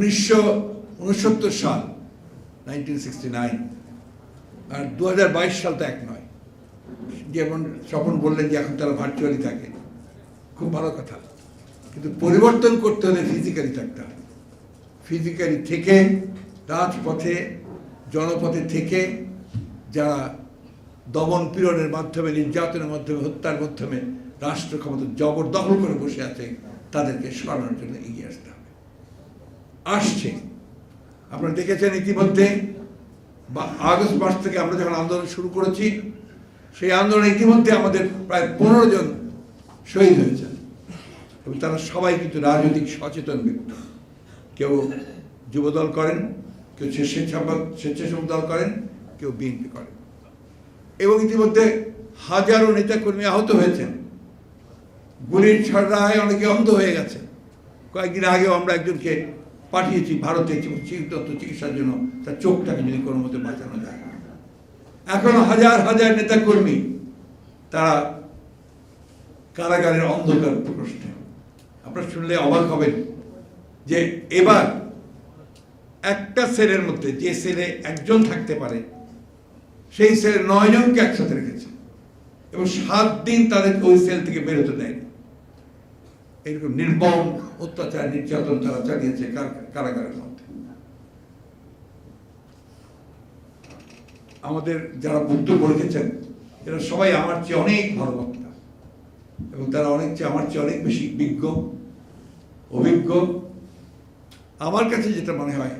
উনিশশো, উনসত্তর সাল নাইনটিন সিক্সটি নাইন আর দু হাজার বাইশ সাল তো এক নয়। যেমন স্বপন বললেন যে এখন তারা ভার্চুয়ালি থাকে। খুব ভালো কথা। কিন্তু পরিবর্তন করতে হলে ফিজিক্যালি থাকতে হবে। ফিজিক্যালি থেকে, রাজপথে, জনপথে থেকে যারা দমন পীড়নের মাধ্যমে, নির্যাতনের মাধ্যমে, হত্যার মাধ্যমে রাষ্ট্র ক্ষমতা জবরদখল করে বসে আছে, তাদেরকে সরানোর জন্য এগিয়ে আসতে আসছে। আপনারা দেখেছেন ইতিমধ্যে, বা আগস্ট মাস থেকে আমরা যখন আন্দোলন শুরু করেছি, সেই আন্দোলনে ইতিমধ্যে আমাদের প্রায় পনেরো জন শহীদ হয়েছেন। এবং তারা সবাই কিন্তু রাজনৈতিক সচেতন ব্যক্তি। কেউ যুবদল করেন, কেউ স্বেচ্ছাসেবক স্বেচ্ছাসেবক দল করেন, কেউ বিএনপি করেন। এবং ইতিমধ্যে হাজারো নেতাকর্মী আহত হয়েছেন। গুলির ছড়ায় অনেকে অন্ধ হয়ে গেছে। কয়েকদিন আগেও আমরা একজনকে পাঠিয়েছি, ভারতে চিকিৎসা চিকিৎসার জন্য। তার চোখটাকে যদি কোনো মতে বাঁচানো যায়। এখনও হাজার হাজার নেতাকর্মী তারা কারাগারের অন্ধকার প্রকোষ্ঠে। আপনারা শুনলে অবাক হবেন যে এবার একটা সেলের মধ্যে যে সেলে একজন থাকতে পারে, সেই সেলে নয়জনকে একসাথে রেখেছে। এবং সাত দিন তাদেরকে ওই সেল থেকে বেরোতে দেয়নি। এরকম নির্মম অত্যাচার, নির্যাতন তারা চালিয়েছে কারাগারের মধ্যে। আমাদের যারা বক্তব্য রেখেছেন এরা সবাই আমার চেয়ে অনেক ভালো বক্তা। এবং তারা অনেক চেয়ে আমার চেয়ে অনেক বেশি বিজ্ঞ, অভিজ্ঞ। আমার কাছে যেটা মনে হয়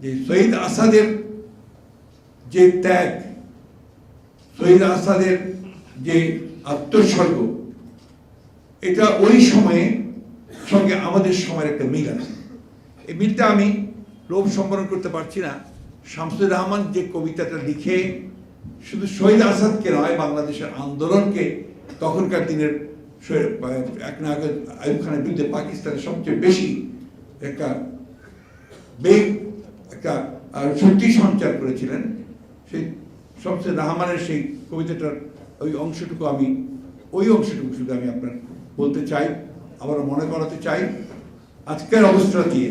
যে শহীদ আসাদের যে ত্যাগ শহীদ আসাদের যে আত্মোৎসর্গ এটা ওই সময়ে সঙ্গে আমাদের সময়ের একটা মিল আছে। এই মিলটা আমি লোভ সম্বরণ করতে পারছি না। শামসুর রহমান যে কবিতাটা লিখে শুধু শহীদ আসাদকে নয়, বাংলাদেশের আন্দোলনকে তখনকার দিনের শহীদ- এক নায়ক আয়ুব খানের বিরুদ্ধে পাকিস্তানের সবচেয়ে বেশি একটা বেগ, একটা শক্তি সঞ্চার করেছিলেন। সেই সবচেয়ে রহমানের সেই কবিতাটার ওই অংশটুকু আমি, ওই অংশটুকু শুধু আমি আপনার বলতে চাই আবার মনে করাতে চাই আজকের অবস্থা দিয়ে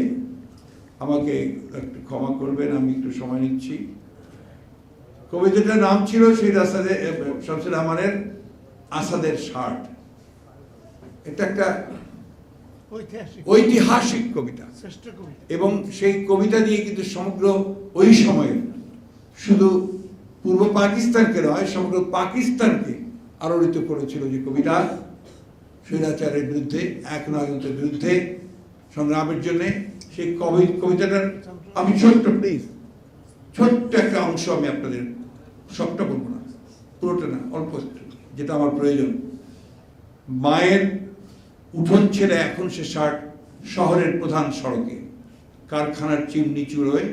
আমাকে একটু ক্ষমা করবেন আমি একটু সময় নিচ্ছি। কবিতাটার নাম ছিল সেই আসাদের শামসুর রহমানের আসাদের শার্ট এটা একটা ঐতিহাসিক। কবিতা। এবং সেই কবিতা দিয়ে কিন্তু সমগ্র ওই সময়ে শুধু পূর্ব পাকিস্তানকে নয় সমগ্র পাকিস্তানকে আলোড়িত করেছিল যে কবিতা। স্বৈরাচারের বিরুদ্ধে এক নাগরিকের বিরুদ্ধে সংগ্রামের জন্য সেই কবি কবিতাটার আমি ছোট্ট প্লিজ ছোট্ট একটা অংশ আমি আপনাদের সবটা বলব না। পুরোটা না অল্প যেটা আমার প্রয়োজন। মায়ের উঠোন ছেড়ে এখন সে শার্ট শহরের প্রধান সড়কে। কারখানার চিমনি চুড়োয়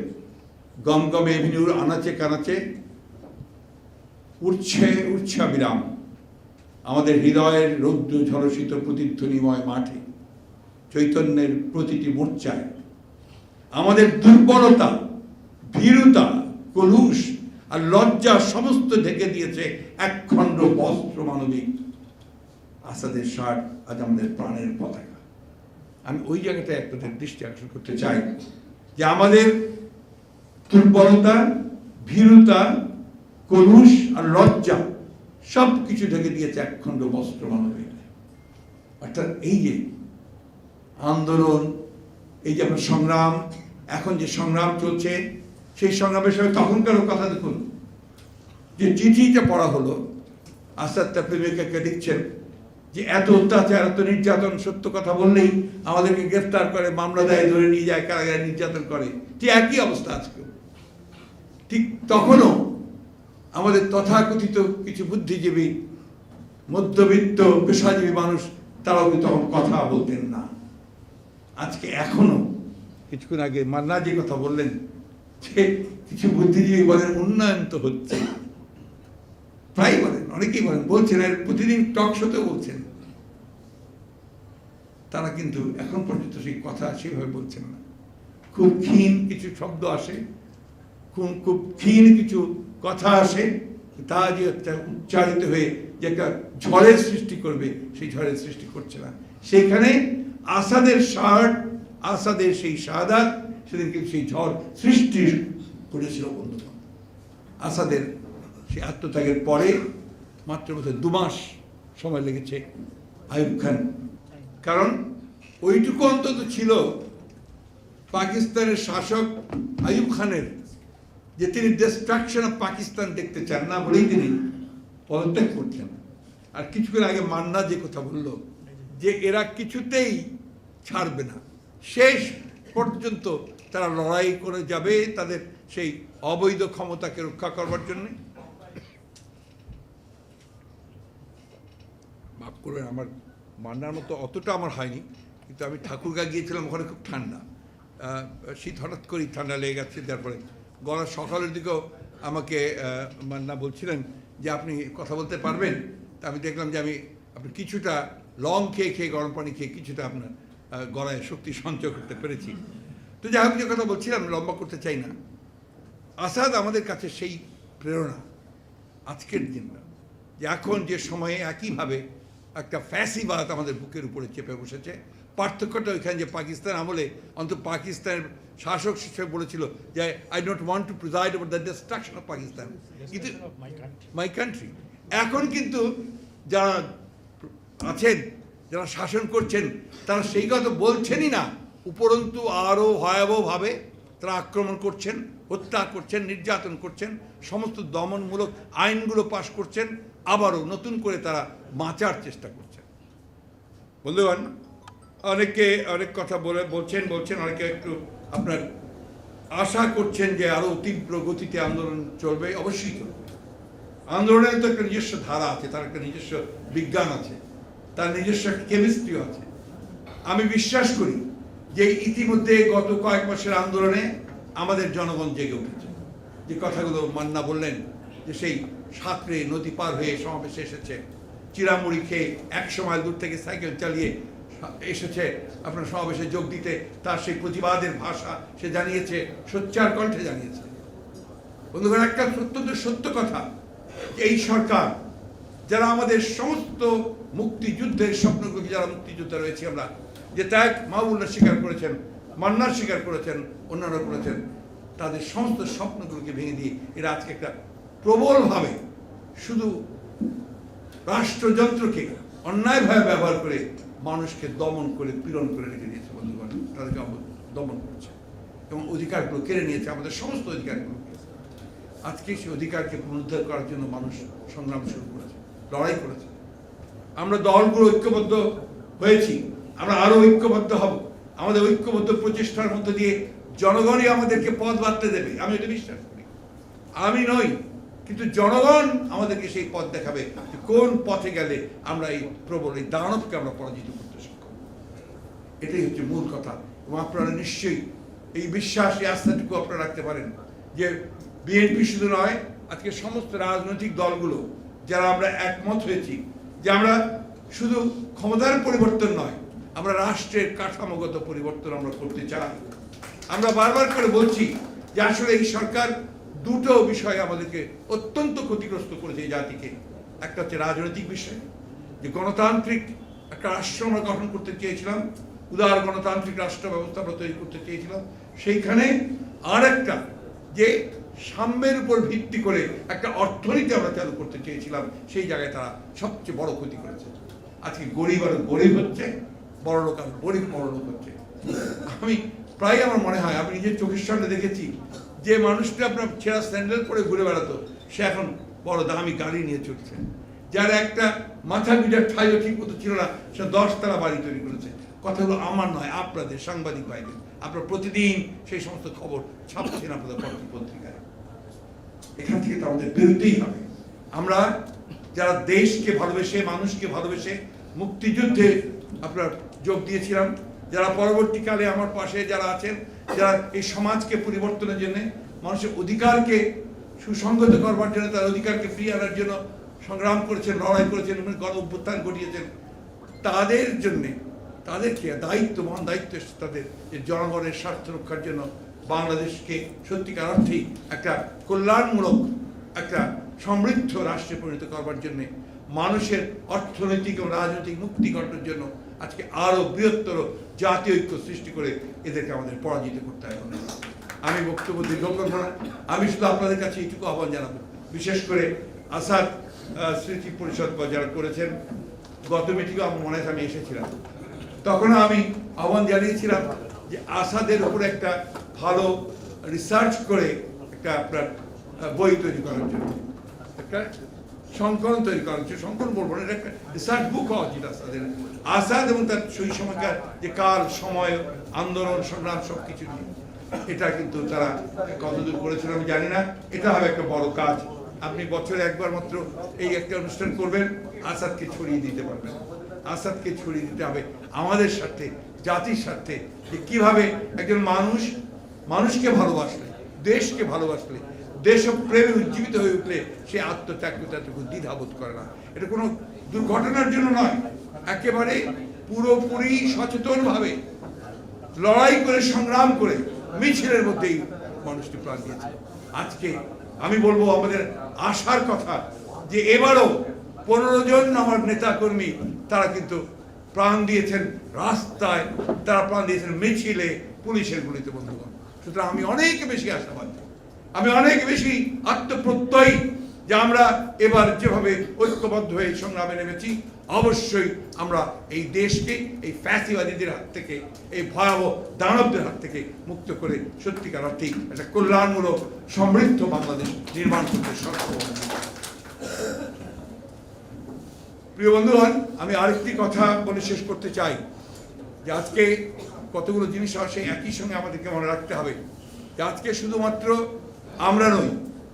গমগমে এভিনিউর আনাচে কানাচে উঠছে উচ্ছা বিরাম। আমাদের হৃদয়ের রৌদ্র ঝলসিত প্রতিধ্বনিময় মাঠে, চৈতন্যের প্রতিটি মোর্চায়। আমাদের দুর্বলতা, ভীরুতা, কলুষ আর লজ্জা সমস্ত ঢেকে দিয়েছে একখণ্ড বস্ত্র মানবিক। আসাদের শার্ট আজ আমাদের প্রাণের পতাকা। আমি ওই জায়গাটায় আপনাদের দৃষ্টি আকর্ষণ করতে চাই যে আমাদের দুর্বলতা, ভীরুতা, কলুষ আর লজ্জা সব কিছু ঢেকে দিয়েছে একখণ্ড বস্ত্র মানবিক অর্থাৎ এই যে আন্দোলন, এই যে আপনার সংগ্রাম, এখন যে সংগ্রাম চলছে, সেই সংগ্রামের সঙ্গে তখনকারও কথা দেখুন, যে চিঠিটা পড়া হলো, আসাদ তার প্রেমিকাকে লিখছেন, যে এত অত্যাচার, এত নির্যাতন, সত্য কথা বললেই আমাদেরকে গ্রেফতার করে, মামলা দেয় ধরে নিয়ে যায়, কারাগারে নির্যাতন করে। ঠিক একই অবস্থা আজকে। ঠিক তখনও আমাদের তথাকথিত কিছু বুদ্ধিজীবী, মধ্যবিত্ত, পেশাজীবী মানুষ, তারাও তখন কথা বলতেন না। আজকে এখনও কিছুক্ষণ আগে মান্না যে কথা বললেন যে কিছু বুদ্ধিজীবী বলেন, উন্নয়ন তো হচ্ছে। প্রায় বলেন, অনেকেই বলেন, বলছেন আর প্রতিদিন টক শোতে বলছেন। তারা কিন্তু এখন পর্যন্ত সেই কথা সেভাবে বলছেন না। খুব ক্ষীণ কিছু শব্দ আসে খুব ক্ষীণ কিছু কথা আসে, তা যে একটা উচ্চারিত হয়ে যে একটা ঝড়ের সৃষ্টি করবে, সেই ঝড়ের সৃষ্টি করছে না। সেখানে আসাদের শার্ট আসাদের সেই শাহাদাত সেদিন কিন্তু সেই ঝড় সৃষ্টি করেছিল বন্ধুগণ। আসাদের সেই আত্মত্যাগের পরে মাত্র বোধহয় দু মাস সময় লেগেছে আইব খান। কারণ ওইটুকু অন্তত ছিল পাকিস্তানের শাসক আয়ুব খানের যে তিনি ডিস্ট্রাকশন অফ পাকিস্তান দেখতে চান, না বলেই তিনি পদত্যাগ করছেন। আর কিছুক্ষণ আগে মান্না যে কথা বলল, যে এরা কিছুতেই ছাড়বে না। শেষ পর্যন্ত তারা লড়াই করে যাবে তাদের সেই অবৈধ ক্ষমতাকে রক্ষা করবার জন্যে। মাফ করবেন, আমার মান্নার মতো অতটা আমার হয়নি, কিন্তু আমি ঠাকুরগা গিয়েছিলাম, ওখানে খুব ঠান্ডা। শীত হঠাৎ করেই ঠান্ডা লেগে গেছে তারপরে গলা সকালের দিকেও আমাকে মান্না বলছিলেন যে আপনি কথা বলতে পারবেন। তা আমি দেখলাম যে আমি, আপনি কিছুটা লং খেয়ে খেয়ে, গরম পানি খেয়ে কিছুটা আপনার গলায় শক্তি সঞ্চয় করতে পেরেছি। তো যাই হোক, যে কথা বলছিলাম, লম্বা করতে চাই না। আসাদ আমাদের কাছে সেই প্রেরণা, আজকের দিনটা যে এখন যে সময়ে একইভাবে একটা ফ্যাসিবাদ আমাদের বুকের উপরে চেপে বসেছে, পার্থক্যটা ওইখানে যে পাকিস্তান আমলে, অন্তত পাকিস্তানের শাসক হিসেবে বলেছিল যে I don't want to preside over the destruction of Pakistan কিন্তু মাই কান্ট্রি এখন কিন্তু যারা আছেন যারা শাসন করছেন তারা সেই কথা বলছেনই না। উপরন্তু আরও ভয়াবহভাবে তারা আক্রমণ করছেন হত্যা করছেন নির্যাতন করছেন সমস্ত দমনমূলক আইনগুলো পাশ করছেন আবারও নতুন করে তারা বাঁচার চেষ্টা করছেন। বন্ধুগণ অনেকে অনেক কথা বলে বলছেন বলছেন অনেকে একটু আপনার আশা করছেন যে আরও তীব্র গতিতে আন্দোলন চলবে? অবশ্যই চলবে। আন্দোলনের তো একটা নিজস্ব ধারা আছে, তার একটা নিজস্ব বিজ্ঞান আছে, তার নিজস্ব কেমিস্ট্রিও আছে। আমি বিশ্বাস করি যে ইতিমধ্যে গত কয়েক মাসের আন্দোলনে আমাদের জনগণ জেগে উঠেছে। যে কথাগুলো মান্না বললেন, যে সেই সাঁতরে নদী পার হয়ে সমাবেশে এসেছে চিরামুড়ি খেয়ে একশো মাইল দূর থেকে সাইকেল চালিয়ে এসেছে। আপনার সমাবেশে যোগ দিতে তার সেই প্রতিবাদের ভাষা সে জানিয়েছে, সোচ্চার কণ্ঠে জানিয়েছে। বন্ধুগণ, একটা অত্যন্ত সত্য কথা এই সরকার, যারা আমাদের সমস্ত মুক্তিযুদ্ধের স্বপ্নগুলোকে, যারা মুক্তিযোদ্ধা রয়েছে আমরা, যে ত্যাগ মাহবুল্লাহ স্বীকার করেছেন, মান্নার স্বীকার করেছেন অন্যান্য করেছেন, তাদের সমস্ত স্বপ্নগুলোকে ভেঙে দিয়ে এরা আজকে একটা প্রবলভাবে শুধু রাষ্ট্রযন্ত্রকে অন্যায়ভাবে ব্যবহার করে মানুষকে দমন করে পীড়ন করে রেখে দিয়েছে বন্ধুগণ। তাদেরকে দমন করছে। এবং অধিকারগুলো কেড়ে নিয়েছে, আমাদের সমস্ত অধিকারগুলো আজকে সেই অধিকারকে পুনরুদ্ধার করার জন্য মানুষ সংগ্রাম শুরু করেছে, লড়াই করেছে। আমরা দলগুলো ঐক্যবদ্ধ হয়েছি, আমরা আরও ঐক্যবদ্ধ হব। আমাদের ঐক্যবদ্ধ প্রচেষ্টার মধ্যে দিয়ে জনগণই আমাদেরকে পথ বাঁধতে দেবে। আমি এটা বিশ্বাস করি। আমি নই কিন্তু জনগণ আমাদেরকে সেই পথ দেখাবে কোন পথে গেলে আমরা এই প্রবল, এই দানবকে আমরা পরাজিত করতে সক্ষম। এটাই হচ্ছে মূল কথা। এবং আপনারা নিশ্চয়ই এই বিশ্বাস, এই আস্থাটুকু আপনারা রাখতে পারেন যে বিএনপি শুধু নয়, আজকে সমস্ত রাজনৈতিক দলগুলো যারা আমরা একমত হয়েছি, যে আমরা শুধু ক্ষমতার পরিবর্তন নয়, আমরা রাষ্ট্রের কাঠামোগত পরিবর্তন আমরা করতে চাই। আমরা বারবার করে বলছি যে আসলে এই সরকার দুটো বিষয় আমাদেরকে অত্যন্ত ক্ষতিগ্রস্ত করেছে এই জাতিকে। একটা হচ্ছে রাজনৈতিক বিষয়, যে গণতান্ত্রিক একটা রাষ্ট্র আমরা গঠন করতে চেয়েছিলাম, উদার গণতান্ত্রিক রাষ্ট্র ব্যবস্থা আমরা তৈরি করতে চেয়েছিলাম, সেইখানে আর একটা যে সাম্যের উপর ভিত্তি করে একটা অর্থনীতি আমরা চালু করতে চেয়েছিলাম, সেই জায়গায় তারা সবচেয়ে বড় ক্ষতি করেছে। আজকে গরিব আরও গরিব হচ্ছে, বড় লোক আরও গরিব, বড় লোক হচ্ছে। আমি প্রায় আমার মনে হয়, আমি নিজের চোখের সামনে দেখেছি যে মানুষটা আপনার ছেঁড়া স্যান্ডেল পরে ঘুরে বেড়াতো, সে এখন বড় দামি গাড়ি নিয়ে চলছে। যার একটা মাথা পিঠার ঠাইও ঠিক মতো ছিল না, সে দশতলা বাড়ি তৈরি করেছে। কথাগুলো আমার নয়, আপনাদের সাংবাদিক ভাইদের। আপনারা প্রতিদিন সেই সমস্ত খবর ছাপছেন আপনাদের পত্র পত্রিকায়। এখান থেকে তো আমাদের বেরোতেই হবে। আমরা যারা দেশকে ভালোবেসে, মানুষকে ভালোবেসে মুক্তিযুদ্ধে আপনার যোগ দিয়েছিলাম যারা পরবর্তীকালে আমার পাশে যারা আছেন, যারা এই সমাজকে পরিবর্তনের জন্য, মানুষের অধিকারকে সুসংগত করবার জন্য, তার অধিকারকে ফিরিয়ে আনার জন্য সংগ্রাম করেছেন, লড়াই করেছেন গণ অভ্যুত্থান ঘটিয়েছেন, তাদের জন্যে তাদেরকে দায়িত্ব মহান দায়িত্ব তাদের, যে জনগণের স্বার্থ রক্ষার জন্য বাংলাদেশকে সত্যিকার অর্থেই একটা কল্যাণমূলক, একটা সমৃদ্ধ রাষ্ট্রে পরিণত করবার জন্য, মানুষের অর্থনৈতিক এবং রাজনৈতিক মুক্তি ঘটানোর জন্য আজকে আরও বৃহত্তর জাতীয় ঐক্য সৃষ্টি করে এদেরকে আমাদের পরাজিত করতে হবে আমি বক্তব্য দীর্ঘ করব না আমি শুধু আপনাদের কাছে এইটুকু আহ্বান জানাব। বিশেষ করে আসাদ স্মৃতি পরিষদ যারা করেছেন, গত মিটিংও আমার মনে হয় আমি এসেছিলাম। তখন আমি আহ্বান জানিয়েছিলাম যে আসাদের উপর একটা ভালো রিসার্চ করে একটা আপনার বই তৈরি করার জন্য। একটা সংকলন তৈরি করা হচ্ছে সংকলন বলব না, এটা রিসার্চ বুক হওয়া উচিত আসাদের। আসাদ এবং তার সেই সময়কার যে কাল, সময়, আন্দোলন, সংগ্রাম সব কিছু নিয়ে। এটা কিন্তু তারা কতদূর করেছেন আমি জানি না। এটা হবে একটা বড় কাজ। আপনি বছরে একবার মাত্র এই একটা অনুষ্ঠান করবেন, আসাদকে ছড়িয়ে দিতে পারবেন। আসাদকে ছড়িয়ে দিতে হবে আমাদের স্বার্থে, জাতির স্বার্থে, যে কীভাবে একজন মানুষ, মানুষকে ভালোবাসলে, দেশকে ভালোবাসলে দেশপ্রেমে উজ্জীবিত হয়ে উঠলে সে আত্মত্যাগ করতে এতটুকু দ্বিধাবোধ করে না। এটা কোনো দুর্ঘটনার জন্য নয়। একেবারে পুরোপুরি সচেতনভাবে লড়াই করে, সংগ্রাম করে মিছিলের মধ্যেই মানুষটি প্রাণ দিয়েছে। আজকে আমি বলব আমাদের আশার কথা যে এবারও পনেরো জন আমার নেতাকর্মী তারা কিন্তু প্রাণ দিয়েছেন রাস্তায়, তারা প্রাণ দিয়েছেন মিছিলে পুলিশের গুলিতে, বন্ধুগণ। সুতরাং আমি অনেক বেশি আশাবাদ। আমি অনেক বেশি আত্মপ্রত্যয়ী যে আমরা এবার যেভাবে ঐক্যবদ্ধ হয়ে সংগ্রামে নেমেছি, অবশ্যই আমরা এই দেশকে, এই ফ্যাসিবাদীদের হাত থেকে, এই ভয়াবহ দানবদের হাত থেকে মুক্ত করে সত্যিকার অর্থেই একটা কল্যাণমূলক, সমৃদ্ধ বাংলাদেশ নির্মাণ করতে সক্ষম। প্রিয় বন্ধুগণ, আমি আরেকটি কথা বলে শেষ করতে চাই, যে আজকে কতগুলো জিনিস আসে একই সঙ্গে আমাদেরকে মনে রাখতে হবে যে আজকে শুধুমাত্র আমরা নই,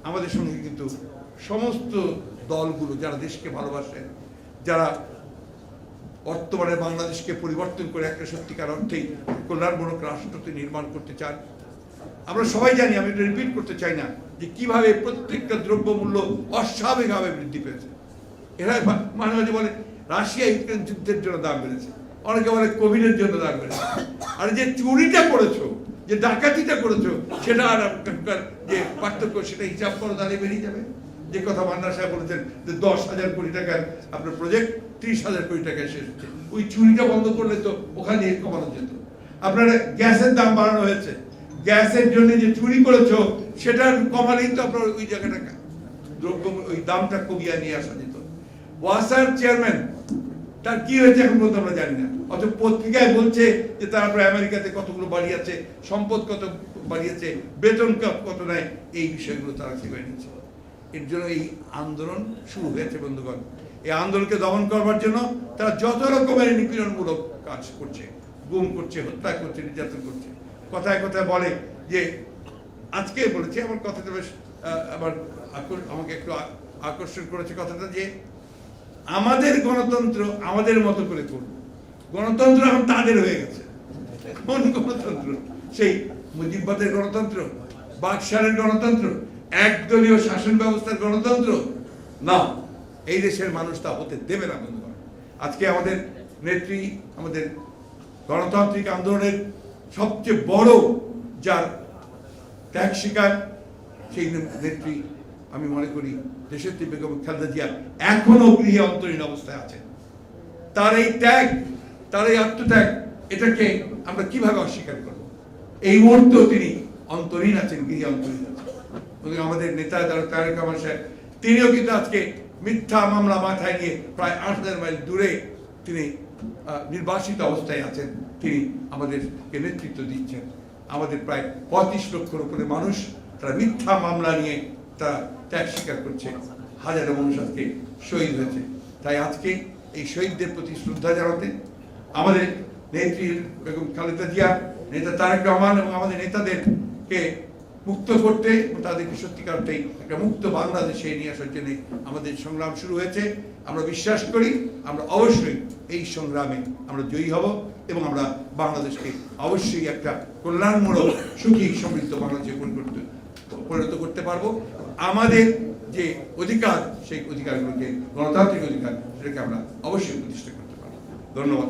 আমাদের সঙ্গে কিন্তু সমস্ত দলগুলো যারা দেশকে ভালোবাসে, যারা বর্তমানে বাংলাদেশকে পরিবর্তন করে একটা সত্যিকার অর্থেই কল্যাণমূলক রাষ্ট্রটি নির্মাণ করতে চান। আমরা সবাই জানি, আমি রিপিট করতে চাই না, যে কীভাবে প্রত্যেকটা দ্রব্যমূল্য অস্বাভাবিকভাবে বৃদ্ধি পেয়েছে। এরা মাঝে মাঝে বলে, রাশিয়া ইউক্রেন যুদ্ধের জন্য দাম বেড়েছে। অনেকে বলে, কোভিডের জন্য দাম বেড়েছে। আর যে চুরিটা করেছ যে ডাকাতিটা করেছ, সেটা আর আপনার যে পার্থক্য, সেটা হিসাব করো, তাহলে বেরিয়ে যাবে। যে কথা মান্না সাহেব বলেছেন যে দশ হাজার কোটি টাকার আপনার প্রজেক্ট ত্রিশ হাজার কোটি টাকায় শেষ হচ্ছে। ওই চুরিটা বন্ধ করলে তো ওখানে কমানো যেত। আপনার গ্যাসের দাম বাড়ানো হয়েছে। গ্যাসের জন্য যে চুরি করেছ, সেটা কমালেই তো আপনার ওই জায়গাটা দ্রব্য ওই দামটা কমিয়ে নিয়ে আসা যেত। ওয়াসার চেয়ারম্যান তার কি হয়েছে এখন পর্যন্ত আমরা জানি না। অথচ পত্রিকায় বলছে যে তার আমেরিকাতে কতগুলো বাড়িয়েছে সম্পদ কত বাড়িয়েছে বেতন কত নেয় এই বিষয়গুলো তারা সেভাবে নিচ্ছে? এর জন্য এই আন্দোলন শুরু হয়েছে, বন্ধুগণ। এই আন্দোলনকে দমন করবার জন্য তারা যত রকমের নিপীড়নমূলক কাজ করছে, গুম করছে, হত্যা করছে, নির্যাতন করছে। কথায় কথায় বলে যে, আজকে বলেছি, আমার কথাটা বেশ আমার আমাকে একটু আকর্ষণ করেছে কথাটা যে আমাদের গণতন্ত্র আমাদের মতো করে করব। গণতন্ত্র এখন তাদের হয়ে গেছে। কোন গণতন্ত্র? সেই মুজিববাদের গণতন্ত্র বাকশালের গণতন্ত্র একদলীয় শাসন ব্যবস্থার গণতন্ত্র? না। এই দেশের মানুষ তা হতে দেবে না, বন্ধুগণ। আজকে আমাদের নেত্রী, আমাদের গণতান্ত্রিক আন্দোলনের সবচেয়ে বড় যার ত্যাগ শিকার সেই নেত্রী আমি মনে করি দেশের বেগম খালেদা জিয়া এখনও গৃহে অন্তরীণ অবস্থায় আছেন তার এই ত্যাগ, তার এই আত্মত্যাগ, এটাকে আমরা কীভাবে অস্বীকার করব? এই মুহূর্তেও তিনি অন্তরীণ আছেন, গৃহে অন্তরীণ আছেন। আমাদের নেতা তারেক রহমান সাহেব, তিনিও কিন্তু আজকে মিথ্যা মামলা মাথায় নিয়ে প্রায় আট হাজার মাইল দূরে তিনি নির্বাসিত অবস্থায় আছেন। তিনি আমাদেরকে নেতৃত্ব দিচ্ছেন। আমাদের প্রায় পঁয়ত্রিশ লক্ষর উপরে মানুষ তারা মিথ্যা মামলা নিয়ে তারা ত্যাগ স্বীকার করছে। হাজারো মানুষ আজকে শহীদ হয়েছে। তাই আজকে এই শহীদদের প্রতি শ্রদ্ধা জানাতে আমাদের নেত্রী বেগম খালেদা জিয়া, নেতা তারেক রহমান এবং আমাদের নেতাদেরকে মুক্ত করতে তাদেরকে সত্যিকার একটা মুক্ত বাংলাদেশে নিয়ে আসার জন্য আমাদের সংগ্রাম শুরু হয়েছে। আমরা বিশ্বাস করি, আমরা অবশ্যই এই সংগ্রামে আমরা জয়ী হব এবং আমরা বাংলাদেশকে অবশ্যই একটা কল্যাণমূলক, সুখী, সমৃদ্ধ বাংলাদেশে পরিণত করতে পারব। আমাদের যে অধিকার সেই অধিকারগুলোকে গণতান্ত্রিক অধিকার সেটাকে আমরা অবশ্যই প্রতিষ্ঠা করতে পারি ধন্যবাদ।